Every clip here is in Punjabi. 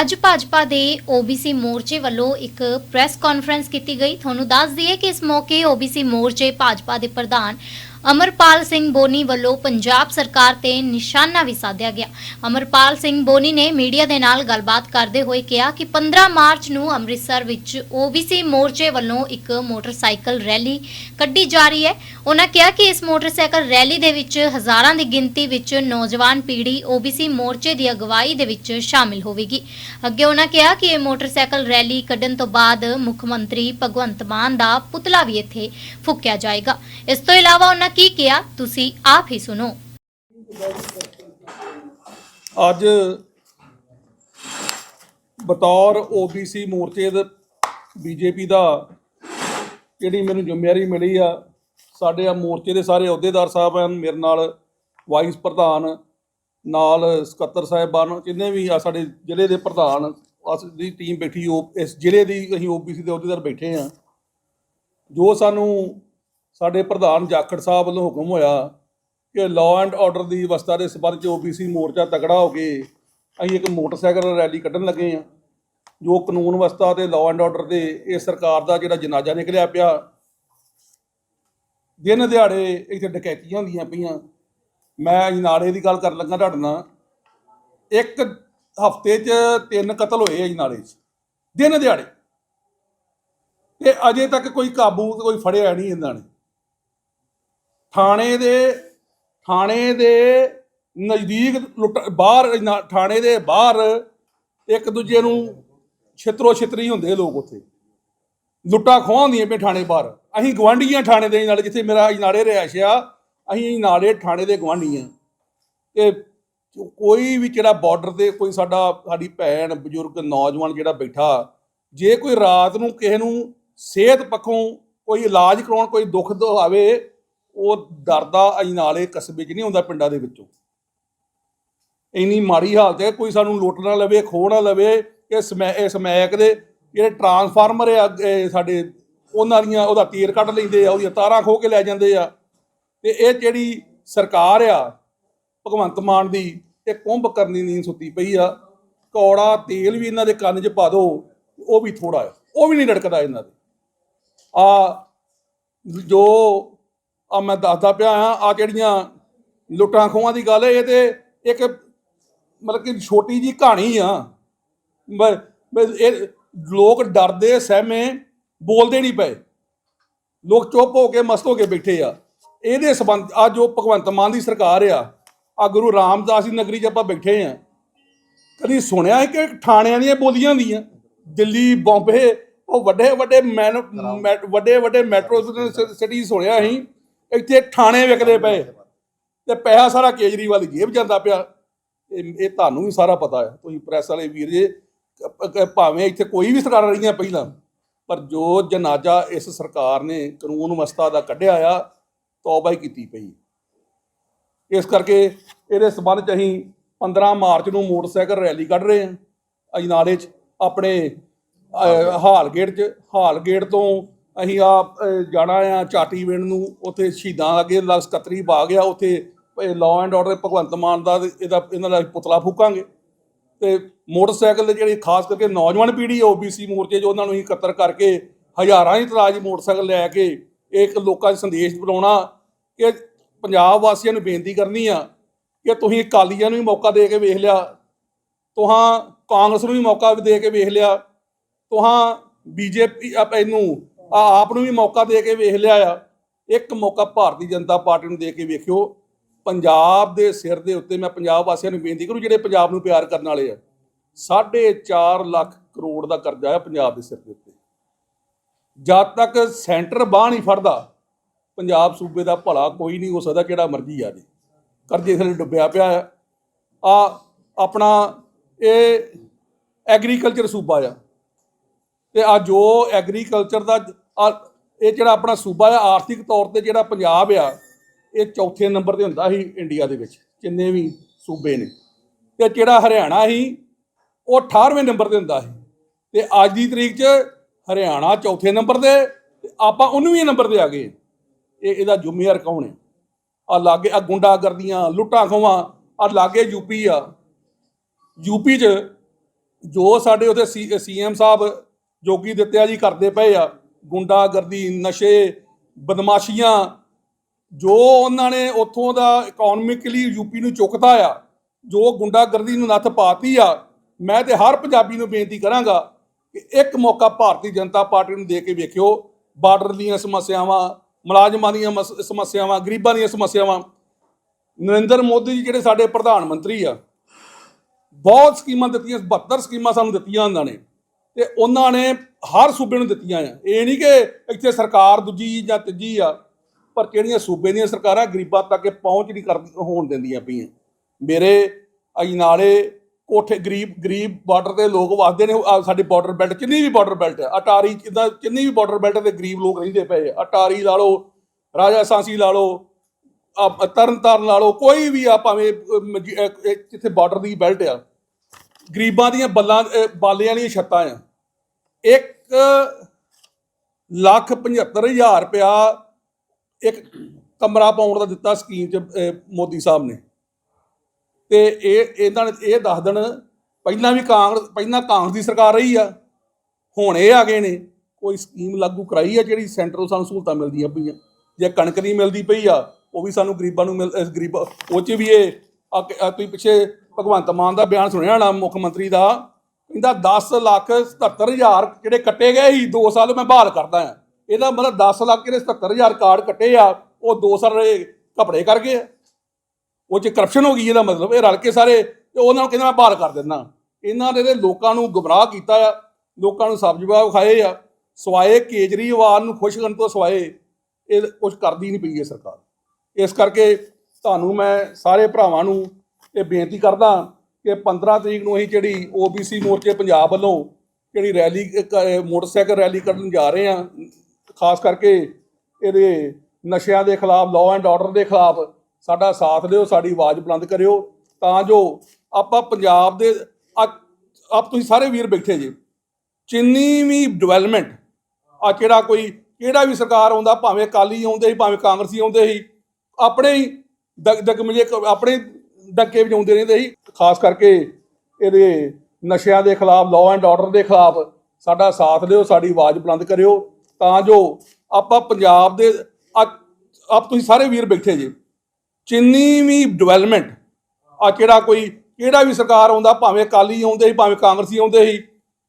ਅੱਜ ਭਾਜਪਾ ਦੇ OBC ਮੋਰਚੇ ਵੱਲੋਂ ਇੱਕ ਪ੍ਰੈਸ ਕਾਨਫਰੰਸ ਕੀਤੀ ਗਈ। ਤੁਹਾਨੂੰ ਦੱਸ ਦਈਏ ਕਿ ਇਸ ਮੌਕੇ OBC ਮੋਰਚੇ ਭਾਜਪਾ ਦੇ ਪ੍ਰਧਾਨ ਅਮਰਪਾਲ ਸਿੰਘ ਬੋਨੀ ਵੱਲੋਂ ਪੰਜਾਬ ਸਰਕਾਰ ਤੇ ਨਿਸ਼ਾਨਾ ਵੀ ਸਾਧਿਆ ਗਿਆ। ਅਮਰਪਾਲ ਸਿੰਘ ਬੋਨੀ ਨੇ ਮੀਡੀਆ ਦੇ ਨਾਲ ਗੱਲਬਾਤ ਕਰਦੇ ਹੋਏ ਕਿਹਾ ਕਿ 15 ਮਾਰਚ ਨੂੰ ਅੰਮ੍ਰਿਤਸਰ ਵਿੱਚ OBC ਮੋਰਚੇ ਵੱਲੋਂ ਇੱਕ ਮੋਟਰਸਾਈਕਲ ਰੈਲੀ ਕੱਢੀ ਜਾ ਰਹੀ ਹੈ। ਉਹਨਾਂ ਕਿਹਾ ਕਿ ਇਸ ਮੋਟਰਸਾਈਕਲ ਰੈਲੀ ਦੇ ਵਿੱਚ ਹਜ਼ਾਰਾਂ ਦੀ ਗਿਣਤੀ ਵਿੱਚ ਨੌਜਵਾਨ ਪੀੜ੍ਹੀ OBC ਮੋਰਚੇ ਦੀ ਅਗਵਾਈ ਦੇ ਵਿੱਚ ਸ਼ਾਮਿਲ ਹੋਵੇਗੀ। ਅੱਗੇ ਉਹਨਾਂ ਕਿਹਾ ਕਿ ਇਹ ਮੋਟਰਸਾਈਕਲ ਰੈਲੀ ਕੱਢਣ ਤੋਂ ਬਾਅਦ ਮੁੱਖ ਮੰਤਰੀ ਭਗਵੰਤ ਮਾਨ ਦਾ ਪੁਤਲਾ ਵੀ ਇੱਥੇ ਫੂਕਿਆ ਜਾਏਗਾ। ਇਸ ਤੋਂ ਇਲਾਵਾ ਉਹਨਾਂ ਕੀ ਕਿਹਾ? ਤੁਸੀਂ ਆਪ ਹੀ ਸੁਣੋ। ਅੱਜ ਬਤੌਰ OBC ਮੋਰਚੇ ਦੇ ਬੀਜੇਪੀ ਦਾ ਜਿਹੜੀ ਮੈਨੂੰ ਜ਼ਿੰਮੇਵਾਰੀ ਮਿਲੀ ਆ, ਸਾਡੇ ਆ ਮੋਰਚੇ ਦੇ ਸਾਰੇ ਅਹੁਦੇਦਾਰ ਸਾਹਿਬ ਹਨ, ਮੇਰੇ ਨਾਲ ਵਾਈਸ ਪ੍ਰਧਾਨ, ਨਾਲ ਸਕੱਤਰ ਸਾਹਿਬਾਨ ਜਿੰਨੇ ਵੀ ਆ ਸਾਡੇ ਜ਼ਿਲ੍ਹੇ ਦੇ ਪ੍ਰਧਾਨ, ਅਸ ਦੀ ਟੀਮ ਬੈਠੀ, ਉਹ ਇਸ ਜ਼ਿਲ੍ਹੇ ਦੀ ਅਸੀਂ OBC ਦੇ ਅਹੁਦੇਦਾਰ ਬੈਠੇ ਆ। ਜੋ ਸਾਨੂੰ ਸਾਡੇ ਪ੍ਰਧਾਨ ਜਾਖੜ ਸਾਹਿਬ ਵੱਲੋਂ ਹੁਕਮ ਹੋਇਆ ਕਿ ਲਾਅ ਐਂਡ ਆਰਡਰ ਦੀ ਵਿਵਸਥਾ ਦੇ ਸਬੰਧ ਚ OBC ਮੋਰਚਾ ਤਕੜਾ ਹੋ ਕੇ ਅਸੀਂ ਇੱਕ ਮੋਟਰਸਾਈਕਲ ਰੈਲੀ ਕੱਢਣ ਲੱਗੇ ਆ ਜੋ ਕਾਨੂੰਨ ਵਿਵਸਥਾ ਤੇ ਲਾਅ ਐਂਡ ਆਰਡਰ ਦੇ ਇਹ ਸਰਕਾਰ ਦਾ ਜਿਹੜਾ ਜਨਾਜ਼ਾ ਨਿਕਲਿਆ ਪਿਆ। ਦਿਨ ਦਿਹਾੜੇ ਇੱਥੇ ਡਕੈਤੀਆਂ ਹੁੰਦੀਆਂ ਪਈਆਂ। ਮੈਂ ਅਜਨਾਲੇ ਦੀ ਗੱਲ ਕਰਨ ਲੱਗਾ ਤੁਹਾਡੇ ਨਾਲ। ਇੱਕ ਹਫ਼ਤੇ 'ਚ ਤਿੰਨ ਕਤਲ ਹੋਏ ਅਜਨਾਲੇ 'ਚ, ਦਿਨ ਦਿਹਾੜੇ। ਤੇ ਅਜੇ ਤੱਕ ਕੋਈ ਕਾਬੂ ਕੋਈ ਫੜਿਆ ਨਹੀਂ ਇਹਨਾਂ ਨੇ। ਥਾਣੇ ਦੇ ਥਾਣੇ ਦੇ ਨਜ਼ਦੀਕ ਲੁੱਟ, ਬਾਹਰ ਥਾਣੇ ਦੇ ਬਾਹਰ ਇੱਕ ਦੂਜੇ ਨੂੰ ਛਿਤਰੋ ਛਿਤਰੀ ਹੁੰਦੇ ਲੋਕ ਉੱਥੇ। ਲੁੱਟਾਂ ਖੋਹਾਂ ਹੁੰਦੀਆਂ ਪਏ ਥਾਣੇ ਬਾਹਰ। ਅਸੀਂ ਗਵਾਂਢੀਆਂ ਥਾਣੇ ਦੇ ਨਾਲ, ਜਿੱਥੇ ਮੇਰਾ ਨਾਲੇ ਰਿਹਾਇਸ਼ ਆ, ਅਸੀਂ ਨਾਲੇ ਥਾਣੇ ਦੇ ਗਵਾਂਢੀ ਆ। ਤੇ ਕੋਈ ਵੀ ਜਿਹੜਾ ਬਾਰਡਰ ਤੇ ਕੋਈ ਸਾਡਾ, ਸਾਡੀ ਭੈਣ, ਬਜ਼ੁਰਗ, ਨੌਜਵਾਨ ਜਿਹੜਾ ਬੈਠਾ, ਜੇ ਕੋਈ ਰਾਤ ਨੂੰ ਕਿਸੇ ਨੂੰ ਸਿਹਤ ਪੱਖੋਂ ਕੋਈ ਇਲਾਜ ਕਰਾਉਣ, ਕੋਈ ਦੁੱਖ ਦ ਆਵੇ ਉਹ ਡਰਦਾ ਅਜਨਾਲੇ ਕਸਬੇ 'ਚ ਨਹੀਂ ਹੁੰਦਾ ਪਿੰਡਾਂ ਦੇ ਵਿੱਚੋਂ। ਇੰਨੀ ਮਾੜੀ ਹਾਲਤ ਹੈ, ਕੋਈ ਸਾਨੂੰ ਲੁੱਟ ਨਾ ਲਵੇ, ਖੋਹ ਨਾ ਲਵੇ ਕਿ ਸਮੈ ਸਮੈਕ ਦੇ ਜਿਹੜੇ ਟਰਾਂਸਫਾਰਮਰ ਆ ਸਾਡੇ ਉਹਨਾਂ ਦੀਆਂ, ਉਹਦਾ ਤੀਰ ਕੱਢ ਲੈਂਦੇ ਆ, ਉਹਦੀਆਂ ਤਾਰਾਂ ਖੋਹ ਕੇ ਲੈ ਜਾਂਦੇ ਆ। ਤੇ ਇਹ ਜਿਹੜੀ ਸਰਕਾਰ ਆ, ਭਗਵੰਤ ਮਾਨ ਦੀ, ਇਹ ਕੁੰਭ ਕਰਨੀ ਨੀਂਦ ਸੁੱਤੀ ਪਈ ਆ। ਕੌੜਾ ਤੇਲ ਵੀ ਇਹਨਾਂ ਦੇ ਕੰਨ 'ਚ ਪਾ ਦਿਓ ਉਹ ਵੀ ਥੋੜਾ ਆ, ਉਹ ਵੀ ਨਹੀਂ ਲੜਕਦਾ ਇਹਨਾਂ ਦੇ। ਆ ਜੋ ਆ ਮੈਂ ਦੱਸਦਾ ਪਿਆ ਆ ਆ ਜਿਹੜੀਆਂ ਲੁੱਟਾਂ ਖੋਹਾਂ ਦੀ ਗੱਲ ਹੈ ਇਹ ਤੇ ਇੱਕ ਮਤਲਬ ਕਿ ਛੋਟੀ ਜੀ ਕਹਾਣੀ ਆ। ਇਹ ਲੋਕ ਡਰਦੇ ਸਹਿਮੇ ਬੋਲਦੇ ਨਹੀਂ ਪਏ। ਲੋਕ ਚੁੱਪ ਹੋ ਕੇ ਮਸਤ ਹੋ ਕੇ ਬੈਠੇ ਆ। ਇਹਦੇ ਸਬੰਧ ਆ ਜੋ ਭਗਵੰਤ ਮਾਨ ਦੀ ਸਰਕਾਰ ਆ ਆ ਗੁਰੂ ਰਾਮਦਾਸ ਦੀ ਨਗਰੀ 'ਚ ਆਪਾਂ ਬੈਠੇ ਆ। ਕਦੀ ਸੁਣਿਆ ਹੈ ਕਿ ਥਾਣਿਆਂ ਦੀਆਂ ਬੋਲੀਆਂ ਹੁੰਦੀਆਂ? ਦਿੱਲੀ ਬੰਬੇ ਉਹ ਵੱਡੇ ਵੱਡੇ ਮੈਨ ਵੱਡੇ ਵੱਡੇ ਮੈਟਰੋ ਸਿਟੀ ਸੁਣਿਆ ਅਸੀਂ। ਇੱਥੇ ਥਾਣੇ ਵਿਕਦੇ ਪਏ। ਤੇ ਪੈਸਾ ਸਾਰਾ ਕੇਜਰੀਵਾਲ ਦੀ ਜੇਬ ਜਾਂਦਾ ਪਿਆ। ਇਹ ਇਹ ਤੁਹਾਨੂੰ ਵੀ ਸਾਰਾ ਪਤਾ ਹੈ। ਤੁਸੀਂ ਪ੍ਰੈਸ ਵਾਲੇ ਵੀਰ ਜੇ ਭਾਵੇਂ ਇੱਥੇ ਕੋਈ ਵੀ ਸਰਕਾਰਾਂ ਰਹੀਆਂ ਪਹਿਲਾਂ, ਪਰ ਜੋ ਜਨਾਜ਼ਾ ਇਸ ਸਰਕਾਰ ਨੇ ਕਾਨੂੰਨ ਮਸਤਾ ਦਾ ਕੱਢਿਆ ਆ, ਤੌਬਾ ਹੀ ਕੀਤੀ ਪਈ। ਇਸ ਕਰਕੇ ਇਹਦੇ ਸਬੰਧ ਚ ਅਸੀਂ 15 ਮਾਰਚ ਨੂੰ ਮੋਟਰਸਾਈਕਲ ਰੈਲੀ ਕੱਢ ਰਹੇ ਹਾਂ। ਅਜਨਾਲੇ ਚ, ਆਪਣੇ ਹਾਲ ਗੇਟ ਚ। ਹਾਲ ਗੇਟ ਤੋਂ ਅਸੀਂ ਆਪ ਜਾਣਾ ਆ ਚਾਟੀ ਵਿੰਡ ਨੂੰ, ਉੱਥੇ ਸ਼ਹੀਦਾਂ ਅੱਗੇ ਲ- ਸਕੱਤਰੀ ਬਾਗ ਆ ਉੱਥੇ law and order Bhagwant Mann ਦਾ ਇਹਦਾ, ਇਹਨਾਂ ਦਾ ਪੁਤਲਾ ਫੂਕਾਂਗੇ। ਤੇ ਮੋਟਰਸਾਈਕਲ ਦੇ ਜਿਹੜੀ ਖਾਸ ਕਰਕੇ ਨੌਜਵਾਨ ਪੀੜ੍ਹੀ ਓਬੀਸੀ ਮੋਰਚੇ 'ਚ ਉਹਨਾਂ ਨੂੰ ਹੀ ਇਕੱਤਰ ਕਰਕੇ ਹਜ਼ਾਰਾਂ ਹੀ ਤਰਾਜ ਮੋਟਰਸਾਈਕਲ ਲੈ ਕੇ ਇੱਕ ਲੋਕਾਂ 'ਚ ਸੰਦੇਸ਼ ਬਣਾਉਣਾ ਕਿ ਪੰਜਾਬ ਵਾਸੀਆਂ ਨੂੰ ਬੇਨਤੀ ਕਰਨੀ ਆ ਕਿ ਤੁਸੀਂ ਅਕਾਲੀਆਂ ਨੂੰ ਵੀ ਮੌਕਾ ਦੇ ਕੇ ਵੇਖ ਲਿਆ, ਤੁਹਾਂ ਕਾਂਗਰਸ ਨੂੰ ਵੀ ਮੌਕਾ ਦੇ ਕੇ ਵੇਖ ਲਿਆ, ਤੁਹਾਂ ਬੀਜੇਪੀ, ਆਪ ਇਹਨੂੰ ਆਪ ਨੂੰ ਵੀ ਮੌਕਾ ਦੇ ਕੇ ਵੇਖ ਲਿਆ ਆ। ਇੱਕ ਮੌਕਾ ਭਾਰਤੀ ਜਨਤਾ ਪਾਰਟੀ ਨੂੰ ਦੇ ਕੇ ਵੇਖਿਓ। ਪੰਜਾਬ ਦੇ ਸਿਰ ਦੇ ਉੱਤੇ ਮੈਂ ਪੰਜਾਬ ਵਾਸੀਆਂ ਨੂੰ ਬੇਨਤੀ ਕਰੂ, ਜਿਹੜੇ ਪੰਜਾਬ ਨੂੰ ਪਿਆਰ ਕਰਨ ਵਾਲੇ ਆ 4.5 ਲੱਖ ਕਰੋੜ ਦਾ ਕਰਜ਼ਾ ਹੈ ਪੰਜਾਬ ਦੇ ਸਿਰ ਦੇ ਉੱਤੇ। ਜਦ ਤੱਕ ਸੈਂਟਰ ਬਾਹ ਨਹੀਂ ਫੜਦਾ, ਪੰਜਾਬ ਸੂਬੇ ਦਾ ਭਲਾ ਕੋਈ ਨਹੀਂ ਹੋ ਸਕਦਾ, ਕਿਹੜਾ ਮਰਜ਼ੀ ਆ ਜੇ। ਕਰਜ਼ੇ ਥੱਲੇ ਡੁੱਬਿਆ ਪਿਆ ਆ। ਆ ਆਪਣਾ ਇਹ ਐਗਰੀਕਲਚਰ ਸੂਬਾ ਆ। ਤੇ ਆ ਜੋ ਐਗਰੀਕਲਚਰ ਦਾ ਇਹ ਜਿਹੜਾ ਆਪਣਾ ਸੂਬਾ ਆ, ਆਰਥਿਕ ਤੌਰ ਤੇ ਜਿਹੜਾ ਪੰਜਾਬ ਆ, ਇਹ ਚੌਥੇ ਨੰਬਰ ਤੇ ਹੁੰਦਾ ਸੀ ਇੰਡੀਆ ਦੇ ਵਿੱਚ, ਜਿੰਨੇ ਵੀ ਸੂਬੇ ਨੇ। ਤੇ ਜਿਹੜਾ ਹਰਿਆਣਾ ਸੀ, ਉਹ 18ਵੇਂ ਨੰਬਰ ਤੇ ਹੁੰਦਾ ਸੀ। ਤੇ ਅੱਜ ਦੀ ਤਰੀਕ 'ਚ ਹਰਿਆਣਾ ਚੌਥੇ ਨੰਬਰ ਤੇ ਤੇ ਆਪਾਂ 19ਵੇਂ ਨੰਬਰ ਤੇ ਆ ਗਏ। ਇਹ, ਇਹਦਾ ਜ਼ਿੰਮੇਵਾਰ ਕੌਣ ਹੈ? ਆ ਲਾਗੇ, ਆ ਗੁੰਡਾਗਰਦੀਆਂ, ਲੁੱਟਾਂ ਖੋਵਾਂ ਆ ਲਾਗੇ ਯੂਪੀ ਆ। ਯੂਪੀ 'ਚ ਜੋ ਸਾਡੇ ਉਥੇ ਸੀਐਮ ਸਾਹਿਬ ਜੋਗੀ ਦਿੱਤਿਆ ਜੀ ਕਰਦੇ ਪਏ ਆ। ਗੁੰਡਾਗਰਦੀ, ਨਸ਼ੇ, ਬਦਮਾਸ਼ੀਆਂ, ਜੋ ਉਹਨਾਂ ਨੇ ਉੱਥੋਂ ਦਾ ਇਕਨੋਮਿਕਲੀ ਯੂਪੀ ਨੂੰ ਚੁੱਕਦਾ ਆ, ਜੋ ਗੁੰਡਾਗਰਦੀ ਨੂੰ ਨੱਥ ਪਾਤੀ ਆ, ਮੈਂ ਤੇ ਹਰ ਪੰਜਾਬੀ ਨੂੰ ਬੇਨਤੀ ਕਰਾਂਗਾ ਕਿ ਇੱਕ ਮੌਕਾ ਭਾਰਤੀ ਜਨਤਾ ਪਾਰਟੀ ਨੂੰ ਦੇ ਕੇ ਵੇਖਿਓ। ਬਾਰਡਰ ਦੀਆਂ ਸਮੱਸਿਆਵਾਂ, ਮੁਲਾਜ਼ਮਾਂ ਦੀਆਂ ਸਮੱਸਿਆਵਾਂ, ਗਰੀਬਾਂ ਦੀਆਂ ਸਮੱਸਿਆਵਾਂ। ਨਰਿੰਦਰ ਮੋਦੀ ਜੀ ਜਿਹੜੇ ਸਾਡੇ ਪ੍ਰਧਾਨ ਮੰਤਰੀ ਆ, ਬਹੁਤ ਸਕੀਮਾਂ ਦਿੱਤੀਆਂ 72 ਸਕੀਮਾਂ ਸਾਨੂੰ ਦਿੱਤੀਆਂ ਉਹਨਾਂ ਨੇ। ਤੇ ਉਹਨਾਂ ਨੇ ਹਰ ਸੂਬੇ ਨੂੰ ਦਿੱਤੀਆਂ ਆ। ਇਹ ਨਹੀਂ ਕਿ ਇੱਥੇ ਸਰਕਾਰ ਦੂਜੀ ਜਾਂ ਤੀਜੀ ਆ, ਪਰ ਜਿਹੜੀਆਂ ਸੂਬੇ ਦੀਆਂ ਸਰਕਾਰਾਂ ਗਰੀਬਾਂ ਤੱਕ ਪਹੁੰਚ ਨਹੀਂ ਕਰ ਹੋਣ ਦਿੰਦੀਆਂ ਪਈਆਂ। ਮੇਰੇ ਅਜਨਾਲੇ ਕੋਠੇ ਗਰੀਬ ਗਰੀਬ ਬਾਰਡਰ ਦੇ ਲੋਕ ਵਸਦੇ ਨੇ ਸਾਡੇ ਬਾਰਡਰ ਬੈਲਟ ਜਿੰਨੀ ਵੀ ਬਾਰਡਰ ਬੈਲਟ ਆ, ਅਟਾਰੀ ਜਿੱਦਾਂ ਜਿੰਨੀ ਵੀ ਬਾਰਡਰ ਬੈਲਟ ਦੇ ਗਰੀਬ ਲੋਕ ਰਹਿੰਦੇ ਪਏ ਅਟਾਰੀ ਲਾ ਲਓ, ਰਾਜਾ ਸਾਂਸੀ ਲਾ ਲਓ ਆ ਤਰਨ ਤਾਰਨ ਲਾ ਲਓ, ਕੋਈ ਵੀ ਆ ਭਾਵੇਂ ਜਿੱਥੇ ਬਾਰਡਰ ਦੀ ਬੈਲਟ ਆ ਗਰੀਬਾਂ ਦੀਆਂ ਬੱਲਾਂ ਅਹ, ਬਾਲਿਆਂ ਦੀਆਂ ਛੱਤਾਂ ਆ। 1 ਲੱਖ 75 ਹਜ਼ਾਰ ਰੁਪਇਆ ਇੱਕ ਕਮਰਾ ਪਾਉਣ ਦਾ ਦਿੱਤਾ ਸਕੀਮ ਚ ਮੋਦੀ ਸਾਹਿਬ ਨੇ। ਤੇ ਇਹ ਇਹਨਾਂ ਨੇ ਇਹ ਦੱਸ ਦੇਣ ਪਹਿਲਾਂ ਵੀ ਕਾਂਗਰਸ ਪਹਿਲਾਂ ਕਾਂਗਰਸ ਦੀ ਸਰਕਾਰ ਰਹੀ ਆ ਹੁਣ ਇਹ ਆ ਗਏ ਨੇ। ਕੋਈ ਸਕੀਮ ਲਾਗੂ ਕਰਾਈ ਆ ਜਿਹੜੀ ਸੈਂਟਰਲ ਸਾਨੂੰ ਸਹੂਲਤਾਂ ਮਿਲਦੀਆਂ ਪਈਆਂ। ਜੇ ਕਣਕ ਨਹੀਂ ਮਿਲਦੀ ਪਈ ਆ ਉਹ ਵੀ ਸਾਨੂੰ ਗਰੀਬਾਂ ਨੂੰ ਮਿਲ ਅਹ ਗਰੀਬ ਉਹ ਚ ਵੀ ਇਹ ਤੁਸੀਂ ਪਿੱਛੇ ਭਗਵੰਤ ਮਾਨ ਦਾ ਬਿਆਨ ਸੁਣਿਆ ਹੋਣਾ ਮੁੱਖ ਮੰਤਰੀ ਦਾ, ਕਹਿੰਦਾ 10 ਲੱਖ 77 ਹਜ਼ਾਰ ਜਿਹੜੇ ਕੱਟੇ ਗਏ ਸੀ 2 ਸਾਲ ਮੈਂ ਬਹਾਲ ਕਰਦਾ ਆ ਇਹਦਾ ਮਤਲਬ 10 ਲੱਖ ਜਿਹੜੇ 77 ਹਜ਼ਾਰ ਕਾਰਡ ਕੱਟੇ ਆ, ਉਹ 2 ਸਾਲ ਰਹੇ ਕਰ ਗਏ ਆ। ਉਹ ਚ ਕਰਪਸ਼ਨ ਹੋ ਗਈ, ਇਹਦਾ ਮਤਲਬ ਇਹ ਰਲ ਕੇ ਸਾਰੇ ਉਹਨਾਂ ਨੂੰ ਕਹਿੰਦਾ ਮੈਂ ਬਹਾਲ ਕਰ ਦਿੰਦਾ ਇਹਨਾਂ ਨੇ ਤੇ ਲੋਕਾਂ ਨੂੰ ਗੁੰਮਰਾਹ ਕੀਤਾ ਆ, ਲੋਕਾਂ ਨੂੰ ਸਬਜ਼ੀ ਜਵਾਬ ਖਾਏ ਆ, ਸਵਾਏ ਕੇਜਰੀਵਾਲ ਨੂੰ ਖੁਸ਼ ਕਰਨ ਤੋਂ ਸਵਾਏ, ਇਹ ਕੁਝ ਕਰਦੀ ਨਹੀਂ ਪਈ ਇਹ ਸਰਕਾਰ। ਇਸ ਕਰਕੇ ਤੁਹਾਨੂੰ ਮੈਂ ਸਾਰੇ ਭਰਾਵਾਂ ਨੂੰ ਇਹ ਬੇਨਤੀ ਕਰਦਾ ਕਿ 15 ਤਰੀਕ ਨੂੰ ਅਸੀਂ ਜਿਹੜੀ OBC ਮੋਰਚੇ ਪੰਜਾਬ ਵੱਲੋਂ ਜਿਹੜੀ ਰੈਲੀ ਮੋਟਰਸਾਈਕਲ ਰੈਲੀ ਕਰਨ ਜਾ ਰਹੇ ਹਾਂ, ਖਾਸ ਕਰਕੇ ਇਹਦੇ ਨਸ਼ਿਆਂ ਦੇ ਖਿਲਾਫ ਲਾਅ ਐਂਡ ਆਰਡਰ ਦੇ ਖਿਲਾਫ, ਸਾਡਾ ਸਾਥ ਦਿਓ, ਸਾਡੀ ਆਵਾਜ਼ ਬੁਲੰਦ ਕਰਿਓ, ਤਾਂ ਜੋ ਆਪਾਂ ਪੰਜਾਬ ਦੇ ਆ- ਆਪ ਤੁਸੀਂ ਸਾਰੇ ਵੀਰ ਬੈਠੇ ਜੀ, ਜਿੰਨੀ ਵੀ ਡਿਵੈਲਪਮੈਂਟ ਆ ਕਿਹੜਾ ਕੋਈ, ਕਿਹੜਾ ਵੀ ਸਰਕਾਰ ਆਉਂਦਾ, ਭਾਵੇਂ ਅਕਾਲੀ ਆਉਂਦੇ ਸੀ, ਭਾਵੇਂ ਕਾਂਗਰਸੀ ਆਉਂਦੇ ਸੀ, ਆਪਣੇ ਹੀ ਦਗ ਦਗਮਜੇ ਕ- ਆਪਣੇ ਡੱਕੇ ਵਜਾਉਂਦੇ ਰਹਿੰਦੇ ਸੀ, ਖਾਸ ਕਰਕੇ ਇਹਦੇ ਨਸ਼ਿਆਂ ਦੇ ਖਿਲਾਫ ਲਾਅ ਐਂਡ ਆਰਡਰ ਦੇ ਖਿਲਾਫ। ਸਾਡਾ ਸਾਥ ਦਿਓ, ਸਾਡੀ ਆਵਾਜ਼ ਬੁਲੰਦ ਕਰਿਓ। ਤਾਂ ਜੋ ਆਪਾਂ ਪੰਜਾਬ ਦੇ ਆਪ ਤੁਸੀਂ ਸਾਰੇ ਵੀਰ ਬੈਠੇ ਜੀ। ਜਿੰਨੀ ਵੀ ਡਿਵੈਲਪਮੈਂਟ ਆ ਕਿਹੜਾ ਕੋਈ, ਕਿਹੜਾ ਵੀ ਸਰਕਾਰ ਆਉਂਦਾ, ਭਾਵੇਂ ਅਕਾਲੀ ਆਉਂਦੇ ਸੀ, ਭਾਵੇਂ ਕਾਂਗਰਸੀ ਆਉਂਦੇ ਸੀ,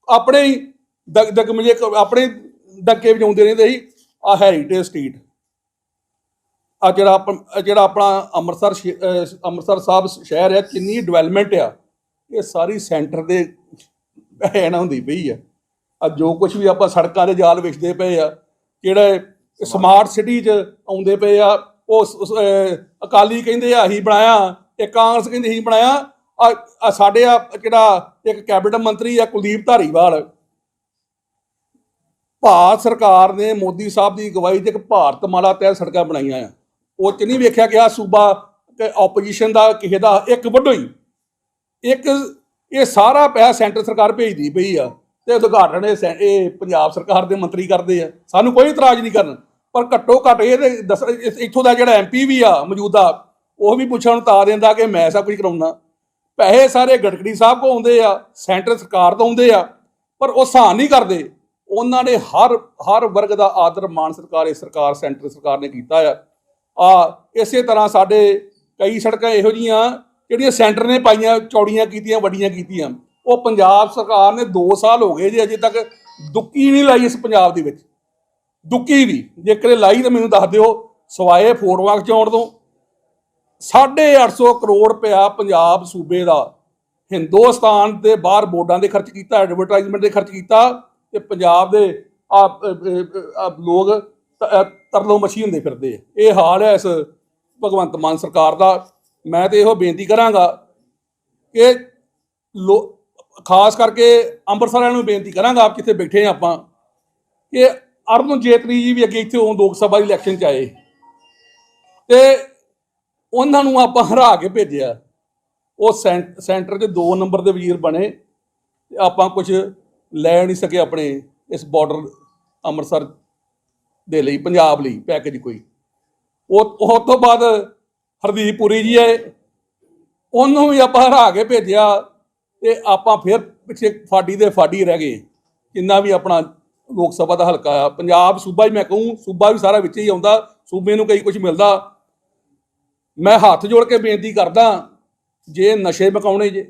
ਆਪਣੇ ਹੀ ਦਗ ਦਗਮਜੇ ਕ- ਆਪਣੇ ਡੱਕੇ ਵਜਾਉਂਦੇ ਰਹਿੰਦੇ ਸੀ। ਆ ਹੈਰੀਟੇਜ ਸਟਰੀਟ ਆ ਜਿਹੜਾ ਆਪ- ਜਿਹੜਾ ਆਪਣਾ ਅੰਮ੍ਰਿਤਸਰ ਸ਼ਹਿ- ਅੰਮ੍ਰਿਤਸਰ ਸਾਹਿਬ ਸ਼ਹਿਰ ਹੈ ਕਿੰਨੀ ਡਿਵੈਲਪਮੈਂਟ ਆ। ਇਹ ਸਾਰੀ ਸੈਂਟਰ ਦੇ ਐਨਾ ਹੁੰਦੀ ਪਈ ਆ। ਆ ਜੋ ਕੁਝ ਵੀ ਆਪਾਂ ਸੜਕਾਂ ਦੇ ਜਾਲ ਵਿਛਦੇ ਪਏ ਆ ਜਿਹੜੇ ਸਮਾਰਟ ਸਿਟੀ 'ਚ ਆਉਂਦੇ ਪਏ ਆ, ਉਹ ਅਕਾਲੀ ਕਹਿੰਦੇ ਆ ਹੀ ਬਣਾਇਆ ਇਹ ਕਾਂਗਰਸ ਕਹਿੰਦੇ ਹੀ ਬਣਾਇਆ। ਆ ਸਾਡੇ ਆ ਜਿਹੜਾ ਇੱਕ ਕੈਬਨਿਟ ਮੰਤਰੀ ਆ, ਕੁਲਦੀਪ ਧਾਰੀਵਾਲ। ਭਾਰਤ ਸਰਕਾਰ ਨੇ ਮੋਦੀ ਸਾਹਿਬ ਦੀ ਅਗਵਾਈ 'ਚ ਇੱਕ ਭਾਰਤ ਮਾਲਾ ਤਹਿਤ ਸੜਕਾਂ ਬਣਾਈਆਂ ਆ। ਉਹ 'ਚ ਨਹੀਂ ਵੇਖਿਆ ਗਿਆ ਸੂਬਾ ਆਪੋਜੀਸ਼ਨ ਦਾ ਕਿਸੇ ਦਾ, ਇੱਕ ਵੱਡੋ ਹੀ। ਇੱਕ ਇਹ ਸਾਰਾ ਪੈਸਾ ਸੈਂਟਰ ਸਰਕਾਰ ਭੇਜਦੀ ਪਈ ਆ ਤੇ ਉਦਘਾਟਨ ਇਹ ਸੈਂ- ਇਹ ਪੰਜਾਬ ਸਰਕਾਰ ਦੇ ਮੰਤਰੀ ਕਰਦੇ ਆ। ਸਾਨੂੰ ਕੋਈ ਇਤਰਾਜ਼ ਨਹੀਂ ਕਰਨ। ਪਰ ਘੱਟੋ ਘੱਟ ਇਹ ਤੇ ਦੱਸ ਇੱਥੋਂ ਦਾ ਜਿਹੜਾ ਐਮਪੀ ਵੀ ਆ ਮੌਜੂਦਾ, ਉਹ ਵੀ ਪੁੱਛਣ ਨੂੰ ਤਾਂ ਦਿੰਦਾ ਕਿ ਮੈਂ ਸਭ ਕੁਝ ਕਰਾਉਣਾ ਪੈਸੇ ਸਾਰੇ ਗੜਕੜੀ ਸਾਹਿਬ ਕੋ ਆਉਂਦੇ ਆ, ਸੈਂਟਰ ਸਰਕਾਰ ਤੋਂ ਆਉਂਦੇ ਆ, ਪਰ ਉਹ ਸਹਾਨ ਨਹੀਂ ਕਰਦੇ। ਉਹਨਾਂ ਨੇ ਹਰ ਹਰ ਵਰਗ ਦਾ ਆਦਰ ਮਾਨ ਸਰਕਾਰ ਇਹ ਸਰਕਾਰ, ਸੈਂਟਰ ਸਰਕਾਰ ਨੇ ਕੀਤਾ ਆ। ਆ, ਇਸੇ ਤਰ੍ਹਾਂ ਸਾਡੇ ਕਈ ਸੜਕਾਂ ਇਹੋ ਜੀਆਂ ਜਿਹੜੀਆਂ ਸੈਂਟਰ ਨੇ ਪਾਈਆਂ, ਚੌੜੀਆਂ ਕੀਤੀਆਂ, ਵੱਡੀਆਂ ਕੀਤੀਆਂ। ਉਹ ਪੰਜਾਬ ਸਰਕਾਰ ਨੇ 2 ਸਾਲ ਹੋ ਗਏ ਜੇ ਅਜੇ ਤੱਕ ਦੁੱਕੀ ਨਹੀਂ ਲਾਈ ਇਸ ਪੰਜਾਬ ਦੇ ਵਿੱਚ। ਦੁੱਕੀ ਵੀ, ਜੇਕਰ ਲਾਈ ਤਾਂ ਮੈਨੂੰ ਦੱਸ ਦਿਓ, ਸਵਾਏ ਫੋਟੋਆਂ ਖਿਚਾਉਣ ਤੋਂ। 850 ਕਰੋੜ ਰੁਪਇਆ ਪੰਜਾਬ ਸੂਬੇ ਦਾ ਹਿੰਦੁਸਤਾਨ ਦੇ ਬਾਹਰ ਬੋਰਡਾਂ ਦੇ ਖਰਚ ਕੀਤਾ ਐਡਵਰਟਾਈਜ਼ਮੈਂਟ ਦੇ ਖਰਚ ਕੀਤਾ ਤੇ ਪੰਜਾਬ ਦੇ ਲੋਕ ਤਰਲੋ ਮੱਛੀ ਹੁੰਦੇ ਫਿਰਦੇ ਆ। ਇਹ ਹਾਲ ਹੈ ਇਸ ਭਗਵੰਤ ਮਾਨ ਸਰਕਾਰ ਦਾ। ਮੈਂ ਤੇ ਇਹੋ ਬੇਨਤੀ ਕਰਾਂਗਾ ਕਿ ਲੋ ਖਾਸ ਕਰਕੇ ਅੰਮ੍ਰਿਤਸਰ ਵਾਲਿਆਂ ਨੂੰ ਬੇਨਤੀ ਕਰਾਂਗਾ, ਆਪ ਕਿੱਥੇ ਬੈਠੇ ਆ ਆਪਾਂ, ਕਿ ਅਰੁਣ ਜੇਤਲੀ ਜੀ ਵੀ ਅੱਗੇ ਇੱਥੇ ਉਹ ਲੋਕ ਸਭਾ ਦੀ ਇਲੈਕਸ਼ਨ ਚ ਆਏ। ਤੇ ਉਹਨਾਂ ਨੂੰ ਆਪਾਂ ਹਰਾ ਕੇ ਭੇਜਿਆ। ਉਹ ਸੈਂ- ਸੈਂਟਰ 'ਚ 2 ਨੰਬਰ ਦੇ ਵਜ਼ੀਰ ਬਣੇ ਆਪਾਂ ਕੁਝ ਲੈ ਨਹੀਂ ਸਕੇ ਆਪਣੇ ਇਸ ਬਾਰਡਰ ਅੰਮ੍ਰਿਤਸਰ ਦੇ ਲਈ, ਪੰਜਾਬ ਲਈ ਪੈਕੇਜ ਕੋਈ। ਉਹ ਉਹ ਤੋਂ ਬਾਅਦ ਹਰਦੀਪ ਪੁਰੀ ਜੀ ਹੈ ਉਹਨੂੰ ਵੀ ਆਪਾਂ ਹਰਾ ਕੇ ਭੇਜਿਆ ਤੇ ਆਪਾਂ ਫਿਰ ਪਿੱਛੇ ਫਾਡੀ ਦੇ ਫਾਡੀ ਰਹਿ ਗਏ। ਜਿੰਨਾ ਵੀ ਆਪਣਾ ਲੋਕ ਸਭਾ ਦਾ ਹਲਕਾ ਆ। ਪੰਜਾਬ ਸੂਬਾ ਹੀ ਮੈਂ ਕਹੂੰ, ਸੂਬਾ ਵੀ ਸਾਰਾ ਵਿੱਚ ਹੀ ਆਉਂਦਾ। ਸੂਬੇ ਨੂੰ ਕਈ ਕੁਝ ਮਿਲਦਾ। ਮੈਂ ਹੱਥ ਜੋੜ ਕੇ ਬੇਨਤੀ ਕਰਦਾ, ਜੇ ਨਸ਼ੇ ਮਕਾਉਣੇ ਜੇ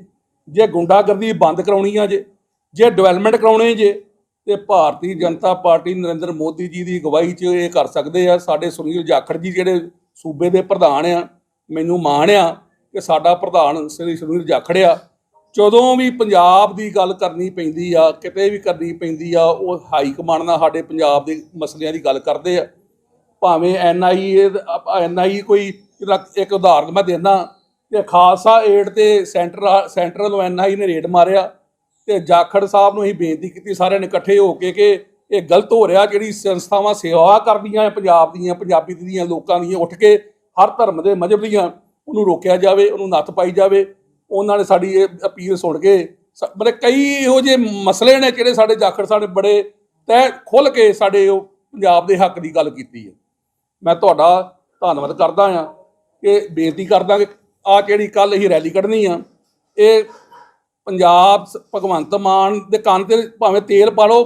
ਜੇ ਗੁੰਡਾਗਰਦੀ ਬੰਦ ਕਰਾਉਣੀ ਆ ਜੇ ਜੇ ਡਿਵੈਲਪਮੈਂਟ ਕਰਾਉਣੇ ਜੇ ਤੇ ਭਾਰਤੀ ਜਨਤਾ ਪਾਰਟੀ ਨਰਿੰਦਰ ਮੋਦੀ ਜੀ ਦੀ ਅਗਵਾਈ 'ਚ ਇਹ ਕਰ ਸਕਦੇ ਆ। ਸਾਡੇ ਸੁਨੀਲ ਜਾਖੜ ਜੀ ਜਿਹੜੇ ਸੂਬੇ ਦੇ ਪ੍ਰਧਾਨ ਆ, ਮੈਨੂੰ ਮਾਣ ਆ ਕਿ ਸਾਡਾ ਪ੍ਰਧਾਨ ਸ੍ਰੀ ਸੁਨੀਲ ਜਾਖੜ ਆ। ਜਦੋਂ ਵੀ ਪੰਜਾਬ ਦੀ ਗੱਲ ਕਰਨੀ ਪੈਂਦੀ ਆ, ਕਿਤੇ ਵੀ ਕਰਨੀ ਪੈਂਦੀ ਆ, ਉਹ ਹਾਈ ਕਮਾਂਡ ਨਾਲ ਸਾਡੇ ਪੰਜਾਬ ਦੇ ਮਸਲਿਆਂ ਦੀ ਗੱਲ ਕਰਦੇ ਆ। ਭਾਵੇਂ ਐਨਆਈਏ ਐਨਆਈ ਕੋਈ ਜਿਹੜਾ ਇੱਕ ਉਦਾਹਰਨ ਮੈਂ ਦੇਣਾ ਤੇ ਖਾਲਸਾ ਏਡ ਤੇ ਸੈਂਟਰ ਸੈਂਟਰਲ ਐਨਆਈ ਨੇ ਰੇਡ ਮਾਰਿਆ। ਤੇ ਜਾਖੜ ਸਾਹਿਬ ਨੂੰ ਅਸੀਂ ਬੇਨਤੀ ਕੀਤੀ, ਸਾਰਿਆਂ ਨੇ ਇਕੱਠੇ ਹੋ ਕੇ ਕਿ ਇਹ ਗਲਤ ਹੋ ਰਿਹਾ ਜਿਹੜੀ ਸੰਸਥਾਵਾਂ ਸੇਵਾ ਕਰਦੀਆਂ ਹੈ, ਪੰਜਾਬ ਦੀਆਂ, ਪੰਜਾਬੀ ਦੀਆਂ, ਲੋਕਾਂ ਦੀਆਂ, ਉੱਠ ਕੇ ਹਰ ਧਰਮ ਦੇ ਮਜ਼ਹਬ ਦੀਆਂ, ਉਹਨੂੰ ਰੋਕਿਆ ਜਾਵੇ, ਉਹਨੂੰ ਨੱਥ ਪਾਈ ਜਾਵੇ, ਉਹਨਾਂ ਨੇ ਸਾਡੀ ਇਹ ਅਪੀਲ ਸੁਣ ਕੇ ਸ- ਮਤਲਬ ਕਈ ਇਹੋ ਜਿਹੇ ਮਸਲੇ ਨੇ ਜਿਹੜੇ ਸਾਡੇ ਜਾਖੜ ਸਾਹਿਬ ਨੇ ਬੜੇ ਤੈ ਖੁੱਲ ਕੇ ਸਾਡੇ ਉਹ ਪੰਜਾਬ ਦੇ ਹੱਕ ਦੀ ਗੱਲ ਕੀਤੀ ਹੈ। ਮੈਂ ਤੁਹਾਡਾ ਧੰਨਵਾਦ ਕਰਦਾ ਆ ਕਿ ਬੇਨਤੀ ਕਰਦਾ ਕਿ ਆ ਜਿਹੜੀ ਕੱਲ ਹੀ ਰੈਲੀ ਕੱਢਣੀ ਆ, ਇਹ ਪੰਜਾਬ ਸ- ਭਗਵੰਤ ਮਾਨ ਦੇ ਕੰਨ ਤੇ ਭਾਵੇਂ ਤੇਲ ਪਾ ਲਓ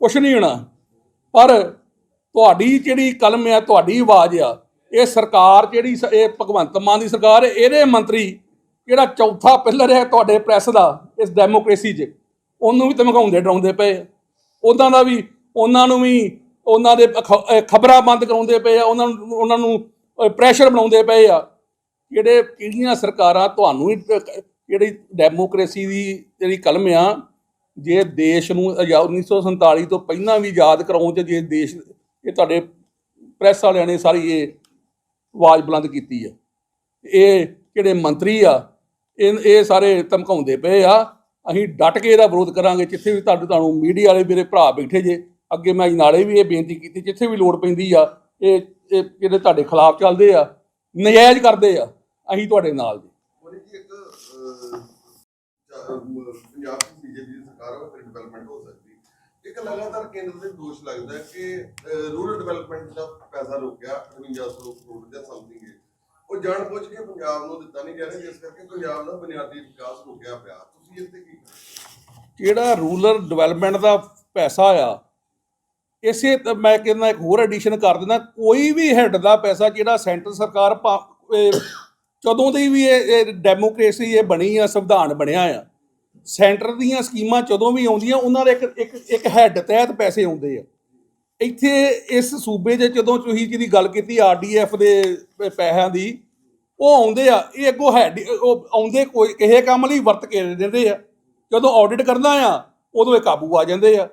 ਕੁਛ ਨਹੀਂ ਹੋਣਾ ਪਰ ਤੁਹਾਡੀ ਜਿਹੜੀ ਕਲਮ ਆ ਤੁਹਾਡੀ ਆਵਾਜ਼ ਆ ਇਹ ਸਰਕਾਰ ਜਿਹੜੀ ਸ- ਇਹ ਭਗਵੰਤ ਮਾਨ ਦੀ ਸਰਕਾਰ ਹੈ, ਇਹਦੇ ਮੰਤਰੀ ਜਿਹੜਾ ਚੌਥਾ ਪਿਲਰ ਹੈ ਤੁਹਾਡੇ ਪ੍ਰੈਸ ਦਾ ਇਸ ਡੈਮੋਕ੍ਰੇਸੀ 'ਚ ਉਹਨੂੰ ਵੀ ਧਮਕਾਉਂਦੇ ਡਰਾਉਂਦੇ ਪਏ ਆ। ਉਹਨਾਂ ਦਾ ਵੀ ਉਹਨਾਂ ਨੂੰ ਵੀ ਉਹਨਾਂ ਦੇ ਖਬਰਾਂ ਬੰਦ ਕਰਾਉਂਦੇ ਪਏ ਆ ਉਹਨਾਂ ਨੂੰ ਉਹਨਾਂ ਨੂੰ ਪ੍ਰੈਸ਼ਰ ਬਣਾਉਂਦੇ ਪਏ ਆ ਜਿਹੜੇ ਕਿਹੜੀਆਂ ਸਰਕਾਰਾਂ ਤੁਹਾਨੂੰ ਹੀ ਟ- ਜਿਹੜੀ ਡੈਮੋਕ੍ਰੇਸੀ ਦੀ ਜਿਹੜੀ ਕਲਮ ਆ, ਜੇ ਦੇਸ਼ ਨੂੰ ਆਜ਼ਾ- 1947 ਤੋਂ ਪਹਿਲਾਂ ਵੀ ਯਾਦ ਕਰਾਉਣ ਚ ਜੇ ਦੇਸ਼, ਇਹ ਤੁਹਾਡੇ ਪ੍ਰੈਸ ਵਾਲਿਆਂ ਨੇ ਸਾਰੀ ਇਹ ਆਵਾਜ਼ ਬੁਲੰਦ ਕੀਤੀ ਆ। ਇਹ ਜਿਹੜੇ ਮੰਤਰੀ ਆ, ਇਹ ਇਹ ਸਾਰੇ ਧਮਕਾਉਂਦੇ ਪਏ ਆ, ਅਸੀਂ ਡਟ ਕੇ ਇਹਦਾ ਵਿਰੋਧ ਕਰਾਂਗੇ, ਜਿੱਥੇ ਵੀ ਤੁਹਾਨੂੰ ਤੁਹਾਨੂੰ ਮੀਡੀਆ ਵਾਲੇ ਮੇਰੇ ਭਰਾ ਬੈਠੇ ਜੇ, ਅੱਗੇ ਮੈਂ ਨਾਲੇ ਵੀ ਇਹ ਬੇਨਤੀ ਕੀਤੀ, ਜਿੱਥੇ ਵੀ ਲੋੜ ਪੈਂਦੀ ਆ, ਇਹ ਇਹ ਜਿਹੜੇ ਤੁਹਾਡੇ ਖਿਲਾਫ ਚੱਲਦੇ ਆ, ਨਜਾਇਜ਼ ਕਰਦੇ ਆ, ਅਸੀਂ ਤੁਹਾਡੇ ਨਾਲ ਜੀ ਪੰਜਾਬ ਦੀ ਬੀਜੇਪੀ ਦੀ ਸਰਕਾਰ ਹੋਵੇ ਫਿਰ ਡਿਵੈਲਪਮੈਂਟ ਹੋ ਸਕਦੀ। ਇੱਕ ਲਗਾਤਾਰ ਕੇਂਦਰ ਦੇ ਦੋਸ਼ ਲੱਗਦਾ ਹੈ ਕਿ ਰੂਰਲ ਡਿਵੈਲਪਮੈਂਟ ਦਾ ਪੈਸਾ ਰੁਕਿਆ 5800 ਕਰੋੜ ਜਾਂ ਸਮਥਿੰਗ ਹੈ। ਉਹ ਜਾਣ ਬੁੱਝ ਕੇ ਪੰਜਾਬ ਨੂੰ ਦਿੱਤਾ ਨਹੀਂ ਜਾ ਰਿਹਾ, ਜਿਸ ਕਰਕੇ ਪੰਜਾਬ ਦਾ ਬੁਨਿਆਦੀ ਵਿਕਾਸ ਰੁਕਿਆ ਪਿਆ। ਤੁਸੀਂ ਇਸ ਕੀ ਜਿਹੜਾ ਰੂਰਲ ਡਿਵੈਲਪਮੈਂਟ ਦਾ ਪੈਸਾ ਆ, ਇਸੇ ਮੈਂ ਕਹਿੰਦਾ ਇੱਕ ਹੋਰ ਐਡੀਸ਼ਨ ਕਰ ਦਿੰਦਾ, ਕੋਈ ਵੀ ਹੈੱਡ ਦਾ ਪੈਸਾ ਜਿਹੜਾ ਸੈਂਟਰ ਸਰਕਾਰ ਜਦੋਂ ਦੀ ਵੀ ਇਹ ਇਹ ਡੈਮੋਕ੍ਰੇਸੀ ਇਹ ਬਣੀ ਆ, ਸੰਵਿਧਾਨ ਬਣਿਆ ਆ ਸੈਂਟਰ ਦੀਆਂ ਸਕੀਮਾਂ ਜਦੋਂ ਵੀ ਆਉਂਦੀਆਂ, ਉਹਨਾਂ ਦੇ ਇੱਕ ਇੱਕ ਇੱਕ ਹੈੱਡ ਤਹਿਤ ਪੈਸੇ ਆਉਂਦੇ ਆ। ਇੱਥੇ ਇਸ ਸੂਬੇ ਦੇ ਜਦੋਂ ਤੁਸੀਂ ਜਿਹਦੀ ਗੱਲ ਕੀਤੀ ਆਰਡੀਐਫ ਦੇ ਪੈਸਿਆਂ ਦੀ, ਉਹ ਆਉਂਦੇ ਆ, ਇਹ ਅੱਗੋਂ ਹੈਡ ਉਹ ਆਉਂਦੇ ਕੋਈ, ਕਿਸੇ ਕੰਮ ਲਈ ਵਰਤ ਕੇ ਦਿੰਦੇ ਆ। ਜਦੋਂ ਆਡਿਟ ਕਰਨਾ ਆ, ਉਦੋਂ ਇਹ ਕਾਬੂ ਆ ਜਾਂਦੇ ਆ।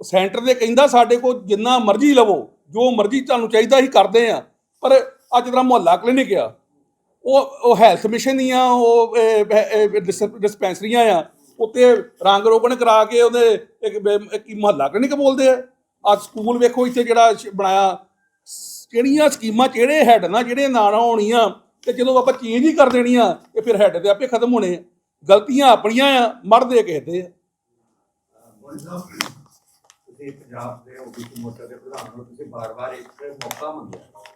ਸੈਂਟਰ ਦੇ ਕਹਿੰਦਾ ਸਾਡੇ ਕੋਲ ਜਿੰਨਾ ਮਰਜ਼ੀ ਲਵੋ, ਜੋ ਮਰਜ਼ੀ ਤੁਹਾਨੂੰ ਚਾਹੀਦਾ ਹੀ ਕਰਦੇ ਆ, ਪਰ ਅੱਜ ਤਰ੍ਹਾਂ ਮੁਹੱਲਾ ਕਲੀਨਿਕ ਆ। ਉਹ ਉਹ ਹੈਲਥ ਮਿਸ਼ਨ ਦੀਆਂ, ਉਹ ਡਿਸਪੈਂਸਰੀਆਂ ਆ। ਉੱਤੇ ਰੰਗ ਰੋਗਨ ਕਰਾ ਕੇ ਉਹਦੇ ਇੱਕ ਬ- ਕਲੀਨਿਕ ਬੋਲਦੇ ਆ। ਅੱਜ ਸਕੂਲ ਵੇਖੋ, ਇੱਥੇ ਜਿਹੜਾ ਬਣਾਇਆ। ਕਿਹੜੀਆਂ ਸਕੀਮਾਂ, ਕਿਹੜੇ ਹੈਡ ਨਾਲ, ਜਿਹੜੇ ਨਾ ਹੋਣੀਆਂ ਤੇ ਜਦੋਂ ਆਪਾਂ ਚੇਂਜ ਹੀ ਕਰ ਦੇਣੀਆਂ ਤੇ ਫਿਰ ਹੈਡ ਤੇ ਆਪੇ ਖਤਮ ਹੋਣੇ ਆ। ਗਲਤੀਆਂ ਆਪਣੀਆਂ ਆ, ਮਰਦੇ ਕਿਸੇ ਆ। ਮੋਦੀ ਪੰਜਾਬ ਦੇ ਓਬੀਸੀ ਮੋਰਚਾ ਦੇ ਪ੍ਰਧਾਨ ਹੋ, ਤੁਸੀਂ ਬਾਰ-ਬਾਰ ਇੱਕ ਮੌਕਾ ਮੰਗਿਆ।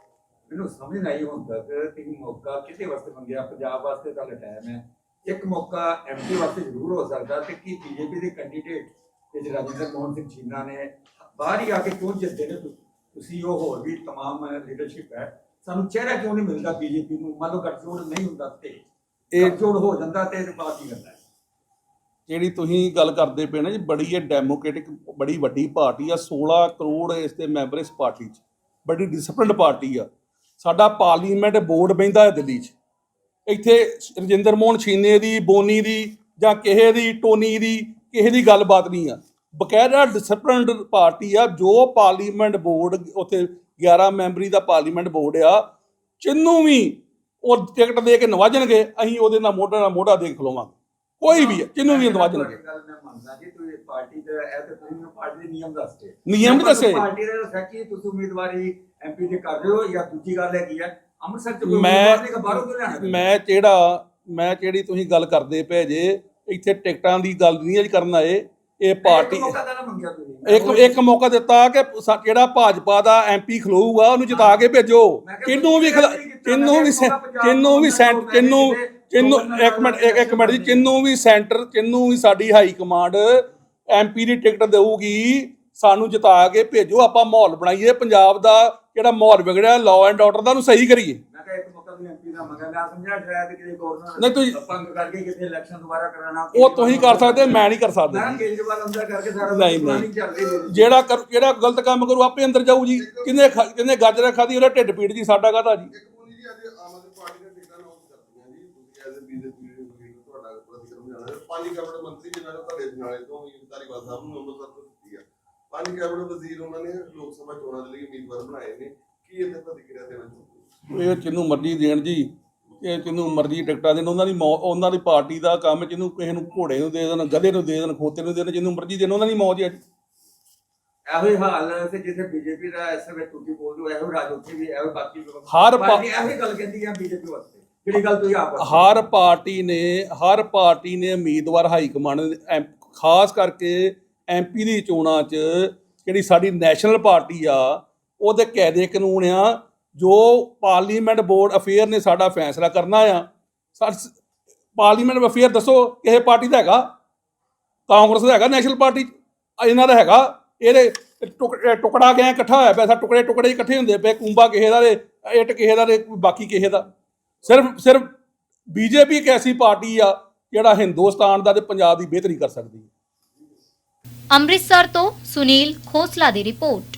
ਮੈਨੂੰ ਸਮਝ ਨਹੀਂ ਹੁੰਦਾ ਕਿ ਤੁਸੀਂ ਮੌਕਾ ਕਿਤੇ ਵਾਸਤੇ ਮੰਗਿਆ ਪੰਜਾਬ ਵਾਸਤੇ ਤਾਂ ਟਾਈਮ ਹੈ। ਇੱਕ ਮੌਕਾ ਐਮਪੀ ਵਾਸਤੇ ਜ਼ਰੂਰ ਹੋ ਸਕਦਾ ਤੇ ਕੀ ਬੀਜੇਪੀ ਦੇ ਕੈਂਡੀਡੇਟ ਤੇ ਜਿਹੜਾ ਰਾਜਿੰਦਰ ਮੋਹਨ ਸਿੰਘ ਚੀਨਾ ਨੇ ਬਾਹਰ ਹੀ ਆ ਕੇ ਕਿਉਂ ਜਿੱਤਦੇ ਨੇ ਤੁਸੀਂ ਉਹ ਹੋਰ ਵੀ ਤਮਾਮ ਲੀਡਰਸ਼ਿਪ ਹੈ। ਸਾਨੂੰ ਚਿਹਰਾ ਕਿਉਂ ਨਹੀਂ ਮਿਲਦਾ ਬੀਜੇਪੀ ਨੂੰ? ਮੰਨ ਲਓ ਗੱਠਜੋੜ ਨਹੀਂ ਹੁੰਦਾ ਤੇ ਇਹ ਗੱਠਜੋੜ ਹੋ ਜਾਂਦਾ ਤੇ ਇਹਦੇ ਬਾਅਦ ਕੀ ਕਰਦਾ ਹੈ? ਜਿਹੜੀ ਤੁਸੀਂ ਗੱਲ ਕਰਦੇ ਪਏ ਨਾ ਜੀ ਬੜੀ ਇਹ ਡੈਮੋਕ੍ਰੈਟਿਕ ਬੜੀ ਵੱਡੀ ਪਾਰਟੀ ਆ 16 ਕਰੋੜ ਇਸ ਦੇ ਮੈਂਬਰ ਇਸ ਪਾਰਟੀ 'ਚ। ਬੜੀ ਡਿਸਪਲਿਨਡ ਪਾਰਟੀ ਆ। ਸਾਡਾ ਪਾਰਲੀਮੈਂਟ ਬੋਰਡ ਬਹਿੰਦਾ ਹੈ ਦਿੱਲੀ 'ਚ। ਇੱਥੇ ਰਜਿੰਦਰ ਮੋਹਨ ਛੀਨੇ ਦੀ ਬੋਨੀ ਦੀ ਜਾਂ ਕਿਸੇ ਦੀ ਟੋਨੀ ਦੀ ਕਿਸੇ ਦੀ ਗੱਲਬਾਤ ਨਹੀਂ ਆ। ਬਕਾਇਦਾ ਡਿਸਪਲਿਨਡ ਪਾਰਟੀ ਆ ਜੋ ਪਾਰਲੀਮੈਂਟ ਬੋਰਡ ਉੱਥੇ 11 ਮੈਂਬਰੀ ਦਾ ਪਾਰਲੀਮੈਂਟ ਬੋਰਡ ਆ ਜਿੰਨੂੰ ਵੀ ਉਹ ਟਿਕਟ ਦੇ ਕੇ ਨਵਾਜਣਗੇ ਅਸੀਂ ਉਹਦੇ ਨਾਲ ਮੋਢਾ ਨਾਲ ਮੋਢਾ ਦੇ ਖਲੋਵਾਂਗੇ ਕੋਈ ਵੀ ਜਿਹਨੂੰ ਵੀ ਨਵਾਜਣਗੇ। ਤੁਹਾਡੀ ਗੱਲ ਮੈਂ ਮੰਨਦਾ ਜੀ ਤੁਸੀਂ ਪਾਰਟੀ ਦਾ ਇਹ ਤੇ ਤੁਸੀਂ ਮੈਨੂੰ ਪਾਰਟੀ ਦੇ ਨਿਯਮ ਦੱਸਦੇ ਨਿਯਮ ਦੱਸੇ। ਪਾਰਟੀ ਦੇ ਦੱਸਿਆ ਕਿ ਤੁਸੀਂ ਉਮੀਦਵਾਰੀ ਐਮਪੀ ਦੇ ਕਰ ਰਹੇ ਹੋ ਜਾਂ ਦੂਜੀ ਗੱਲ ਹੈਗੀ ਹੈ ਅੰਮ੍ਰਿਤਸਰ ਚ ਕੋਈ ਮੈਂ ਬਾਹਰੋਂ ਕਿਉਂ ਲਿਆਣਾ ਮੈਂ ਜਿਹੜਾ ਮੈਂ ਜਿਹੜੀ ਤੁਸੀਂ ਗੱਲ ਕਰਦੇ ਪਏ ਜੇ ਇੱਥੇ ਟਿਕਟਾਂ ਦੀ ਗੱਲ ਨਹੀਂ ਅੱਜ ਕਰਨ ਆਏ। ਇਹ ਪਾਰਟੀ ਇੱਕ ਇੱਕ ਮੌਕਾ ਦਿੱਤਾ ਕਿ ਜਿਹੜਾ ਭਾਜਪਾ ਦਾ ਐਮਪੀ ਖਲੋਊਗਾ ਉਹਨੂੰ ਜਿਤਾ ਕੇ ਭੇਜੋ। ਕਿੰਨੂੰ ਵੀ ਕਿੰਨੂੰ ਵੀ ਕਿੰਨੂੰ ਵੀ ਸੈਂਟ ਕਿੰਨੂੰ ਕਿਤੇ ਚਿੰਨੂ ਇੱਕ ਮਿੰਟ ਇੱਕ ਇੱਕ ਮਿੰਟ ਜੀ ਚਿੰਨੂ ਵੀ ਸੈਂਟਰ ਚਿੰਨੂ ਵੀ ਸਾਡੀ ਹਾਈ ਕਮਾਂਡ ਐਮਪੀ ਦੀ ਟਿਕਟ ਦੇਊਗੀ ਸਾਨੂੰ ਜਿਤਾ ਕੇ ਭੇਜੋ ਆਪਾਂ ਮਾਹੌਲ ਬਣਾਈਏ। ਪੰਜਾਬ ਦਾ ਜਿਹੜਾ ਮਾਹੌਲ ਵਿਗੜਿਆ ਲਾਅ ਐਂਡ ਆਰਡਰ ਦਾ ਨੂੰ ਸਹੀ ਕਰੀਏ। ਮੈਂ ਕਿਹਾ ਇੱਕ ਮੌਕਾ ਵੀ ਐਮਪੀ ਦਾ ਮੰਗਿਆ ਮੈਂ ਸਮਝਿਆ ਸ਼ਾਇਦ ਕਿਤੇ ਗਵਰਨਰ ਨਹੀਂ ਤੁਸੀਂ- ਪੰਗ ਕਰਕੇ ਕਿਤੇ ਇਲੈਕਸ਼ਨ ਦੁਬਾਰਾ ਕਰਾਣਾ ਉਹ ਤੁਸੀਂ ਕਰ ਸਕਦੇ ਮੈਂ ਨਹੀਂ ਕਰ ਮੈਂ ਸਕਦਾ ਕੇਜਰੀਵਾਲ ਅੰਦਰ ਕਰਕੇ ਸਾਰਾ ਨਹੀਂ, ਨਹੀਂ। ਜਿਹੜਾ ਕਰ ਜਿਹੜਾ ਗਲਤ ਕੰਮ ਕਰੂ ਆਪੇ ਅੰਦਰ ਜਾਊ ਜੀ। ਕਿੰਨੇ ਕਿੰਨੇ ਗਾਜਰਾਂ ਖਾਦੀ ਉਹਦਾ ਢਿੱਡ ਪੀੜ ਜੀ ਸਾਡਾ ਕਾਹਦਾ ਜੀ? ਪੰਜ ਕੈਬਨਿਟ ਮੰਤਰੀ ਜਿਨ੍ਹਾਂ ਨੇ ਤੁਹਾਡੇ ਨਾਲੇ ਤੋਂ ਵੀ ਧਾਰੀਵਾਲ ਸਾਹਿਬ ਨੂੰ ਅੰਮ੍ਰਿਤਸਰ ਤੋਂ ਦਿੱਤੀ ਆ। ਪੰਜ ਕੈਬਨਿਟ ਵਜ਼ੀਰ ਉਹਨਾਂ ਨੇ ਲੋਕ ਸਭਾ ਚੋਣਾਂ ਦੇ ਲਈ ਉਮੀਦਵਾਰ ਬਣਾਏ ਨੇ। ਕੀ ਇਹਦੇ ਪ੍ਰਤੀਕਿਰਿਆ ਦੇਣਾ ਚਾਹੁੰਦੇ ਹੋ? ਇਹ ਚਿੰਨੂ ਮਰਜ਼ੀ ਦੇਣ ਜੀ ਇਹ ਚਿੰਨੂ ਮਰਜ਼ੀ ਟਿਕਟਾਂ ਦੇਣ ਉਹਨਾਂ ਦੀ ਉਹਨਾਂ ਦੀ ਪਾਰਟੀ ਦਾ ਕੰਮ ਜਿਹਨੂੰ ਕਿਸੇ ਨੂੰ ਘੋੜੇ ਨੂੰ ਦੇ ਦੇਣ ਗਧੇ ਨੂੰ ਦੇ ਦੇਣ ਖੋਤੇ ਨੂੰ ਦੇ ਦੇਣ ਜਿਹਨੂੰ ਮਰਜ਼ੀ ਦੇਣ ਉਹਨਾਂ ਦੀ ਮੌਜ ਹੈ ਜੀ। ਇਹੋ ਹੀ ਹਾਲ ਤੇ ਜਿੱਥੇ ਬੀਜੇਪੀ ਦਾ ਇਸ ਵੇਲੇ ਤੁਸੀਂ ਬੋਲਦੇ ਹੋ ਇਹੋ ਹੀ ਰਾਜ ਉੱਥੇ ਵੀ ਇਹੋ ਹੀ ਬਾਕੀ ਲੋਕ ਹਰ ਪਾਰਟੀ ਇਹੋ ਹੀ ਗੱਲ ਕਹਿੰਦੀ ਆ ਬੀਜੇਪੀ ਵਾਸਤੇ ਜਿਹੜੀ ਗੱਲ ਤੁਸੀਂ ਆਪ ਹਰ ਪਾਰਟੀ ਨੇ ਹਰ ਪਾਰਟੀ ਨੇ ਉਮੀਦਵਾਰ ਹਾਈ ਕਮਾਂਡ ਦੇ ਖਾਸ ਕਰਕੇ ਐਮਪੀ ਦੀ ਚੋਣਾਂ 'ਚ ਜਿਹੜੀ ਸਾਡੀ ਨੈਸ਼ਨਲ ਪਾਰਟੀ ਆ ਉਹਦੇ ਕਾਇਦੇ ਕਾਨੂੰਨ ਆ, ਜੋ ਪਾਰਲੀਮੈਂਟ ਬੋਰਡ ਅਫੇਅਰ ਨੇ ਸਾਡਾ ਫੈਸਲਾ ਕਰਨਾ ਆ। ਪਾਰਲੀਮੈਂਟ ਅਫੇਅਰ ਦੱਸੋ ਕਿਸੇ ਪਾਰਟੀ ਦਾ ਹੈਗਾ? ਕਾਂਗਰਸ ਦਾ ਹੈਗਾ ਨੈਸ਼ਨਲ ਪਾਰਟੀ 'ਚ? ਇਹਨਾਂ ਦਾ ਹੈਗਾ। ਇਹਦੇ ਟੁਕ- ਟੁਕੜਾ ਗਿਆ ਇਕੱਠਾ ਹੋਇਆ ਪਿਆ, ਸਾ ਟੁਕੜੇ ਟੁਕੜੇ ਇਕੱਠੇ ਹੁੰਦੇ ਪਏ, ਕੁੰਬਾ ਕਿਸੇ ਦਾ ਤੇ ਇੱਟ ਕਿਸੇ ਦਾ ਤੇ ਬਾਕੀ ਕਿਸੇ ਦਾ। ਸਿਰਫ ਸਿਰਫ ਬੀਜੇਪੀ ਇੱਕ ਐਸੀ ਪਾਰਟੀ ਆ, ਜਿਹੜਾ ਹਿੰਦੁਸਤਾਨ ਦਾ ਤੇ ਪੰਜਾਬ ਦੀ ਬਿਹਤਰੀ ਕਰ ਸਕਦੀ ਹੈ। ਅੰਮ੍ਰਿਤਸਰ ਤੋਂ ਸੁਨੀਲ ਖੋਸਲਾ ਦੀ ਰਿਪੋਰਟ।